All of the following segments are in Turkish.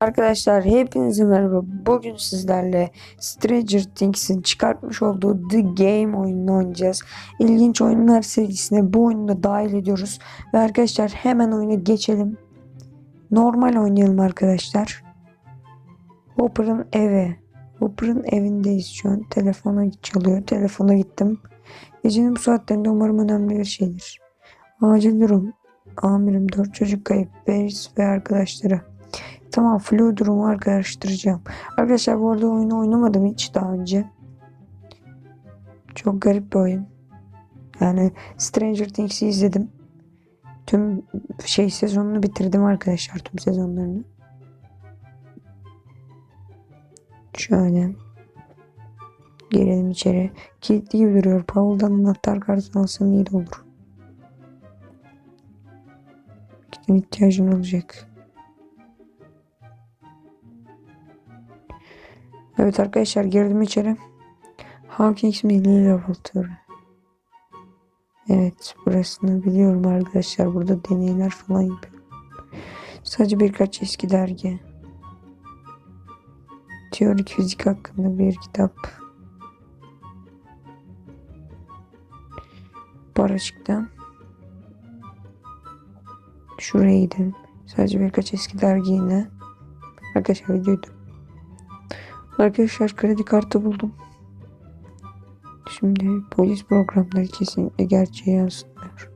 Arkadaşlar hepinize merhaba. Bugün sizlerle Stranger Things'in çıkartmış olduğu The Game oyununu oynayacağız. İlginç oyunlar serisine bu oyunu da dahil ediyoruz. Ve arkadaşlar hemen oyuna geçelim. Normal oynayalım arkadaşlar. Hopper'ın evi. Hopper'ın evindeyiz şu an. Telefona çalıyor. Telefona gittim. Gecenin bu saatlerinde umarım önemli bir şeydir. Acil durum. Amirim dört çocuk kayıp. Beris ve arkadaşları. Tamam flu durumu araştıracağım. Arkadaşlar bu arada oyunu oynamadım hiç daha önce. Çok garip bir oyun. Yani Stranger Things'i izledim. Tüm şey sezonunu bitirdim arkadaşlar tüm sezonlarını. Şöyle. Girelim içeri. Kilitli gibi duruyor. Paul'dan anahtar kartını alsan iyi de olur. Giden ihtiyacın olacak. Evet arkadaşlar girdim içeri. Hawkins Milli Laboratuvarı. Evet burasını biliyorum arkadaşlar. Burada deneyler falan yapıyor. Sadece birkaç eski dergi. Teorik fizik hakkında bir kitap. Bar açıkta. Şuraya gidelim. Sadece birkaç eski dergi yine. Arkadaşlar videoyu Arkadaşlar kredi kartı buldum. Şimdi polis programları kesinlikle gerçeği yansıtmıyor.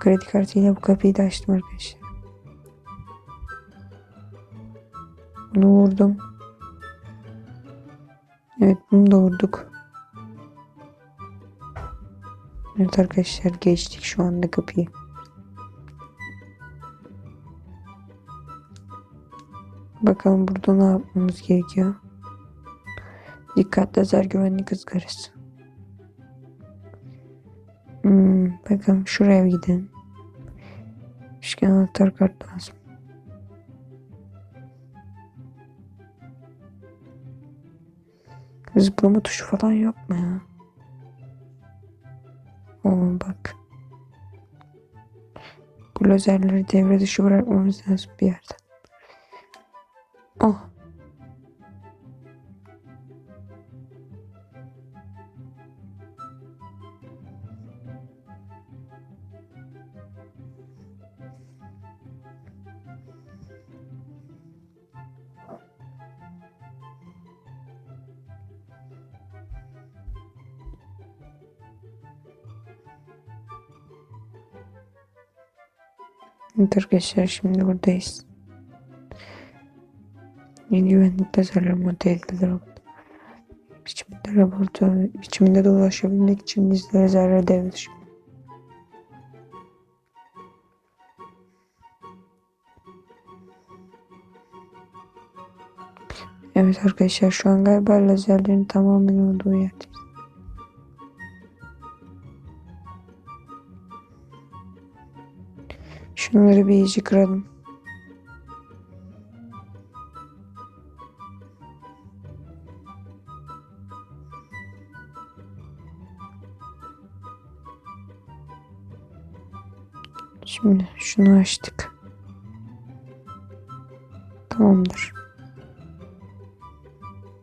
Kredi kartıyla bu kapıyı da açtım arkadaşlar. Bunu vurdum. Evet bunu da vurduk. Evet arkadaşlar geçtik şu anda kapıyı. Bakalım burada ne yapmamız gerekiyor. Dikkat lazer güvenlik ızgarası. Hmm, bakalım şuraya gidelim. Üçgen anahtar kart lazım. Zıplama tuşu falan mu ya? Oo bak. Bu lazerleri devre dışı bırakmamız lazım bir yerde. Oh. Evet arkadaşlar şimdi buradayız. Yeni güvenlik tasarımı tehditler oldu. Biçiminde laboratuvar, biçiminde dolaşabilmek için bizlere zarar devlet. Evet arkadaşlar şu an galiba lazerlerin tamamen olduğu yer. Şunları bir iyice kıralım. Şimdi şunu açtık. Tamamdır.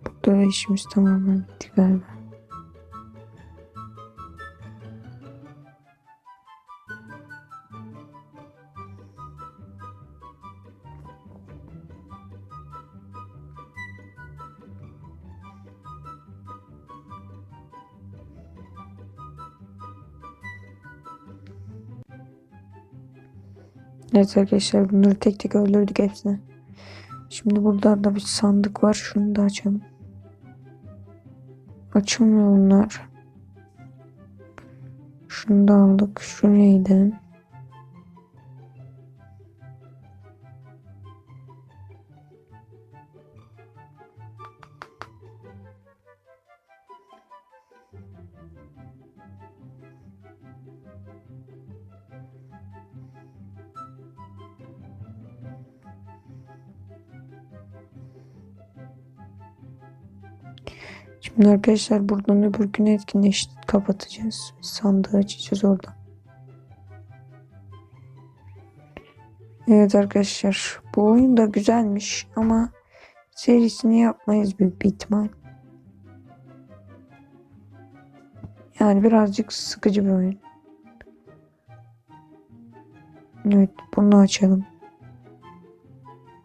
Burada da işimiz tamamen bitti galiba. Evet arkadaşlar bunları tek tek öldürdük hepsini. Şimdi burada da bir sandık var. Şunu da açalım. Açılmıyor bunlar. Şunu da aldık. Şuraya gidelim. Şimdi arkadaşlar buradan öbür günü etkinleş kapatacağız. Sandığı açacağız oradan. Evet arkadaşlar bu oyun da güzelmiş ama serisini yapmayız büyük bir ihtimal. Yani birazcık sıkıcı bir oyun. Evet bunu açalım.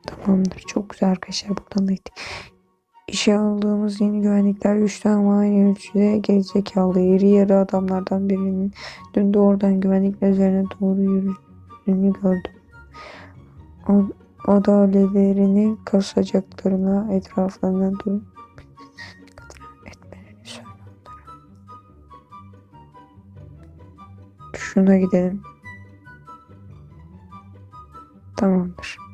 Tamamdır. Çok güzel arkadaşlar. Buradan da gittik. İşe aldığımız yeni güvenlikler güçlü ama aynı ölçüde gerizekalı. Yarı yarı adamlardan birinin dün doğrudan güvenlikler üzerine doğru yürüdüğünü gördüm. O, o da alelerini kasacaklarına etraflarına durup. Şuna gidelim. Tamamdır.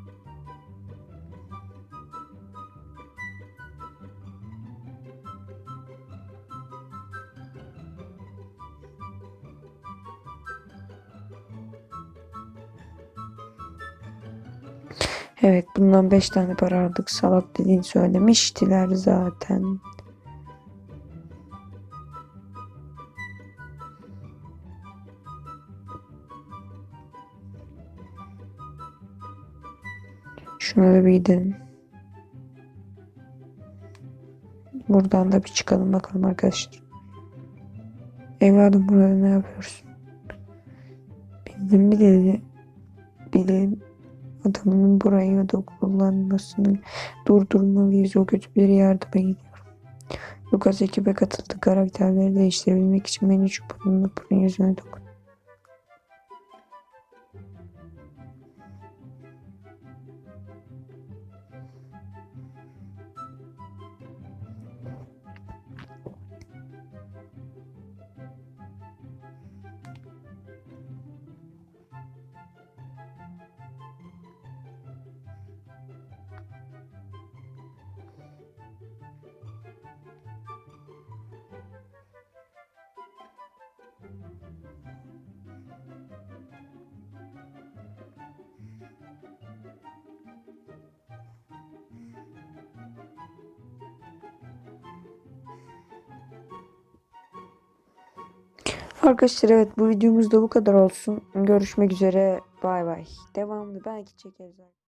Evet bundan 5 tane para aldık. Salak dediğini söylemiştiler zaten. Şuna da bir gidelim. Buradan da bir çıkalım bakalım arkadaşlar. Evladım burada ne yapıyorsun? Bildim mi dedi. Adamının burayı da kullanmasını durdurmalıyız. O kötü bir yardıma gidiyor. Lucas ekibe katıldı. Karakterleri değiştirebilmek için menü çubuğunu bunun yüzüne dokun. Arkadaşlar evet bu videomuz da bu kadar olsun. Görüşmek üzere. Bay bay. Devamlı belki çekeriz.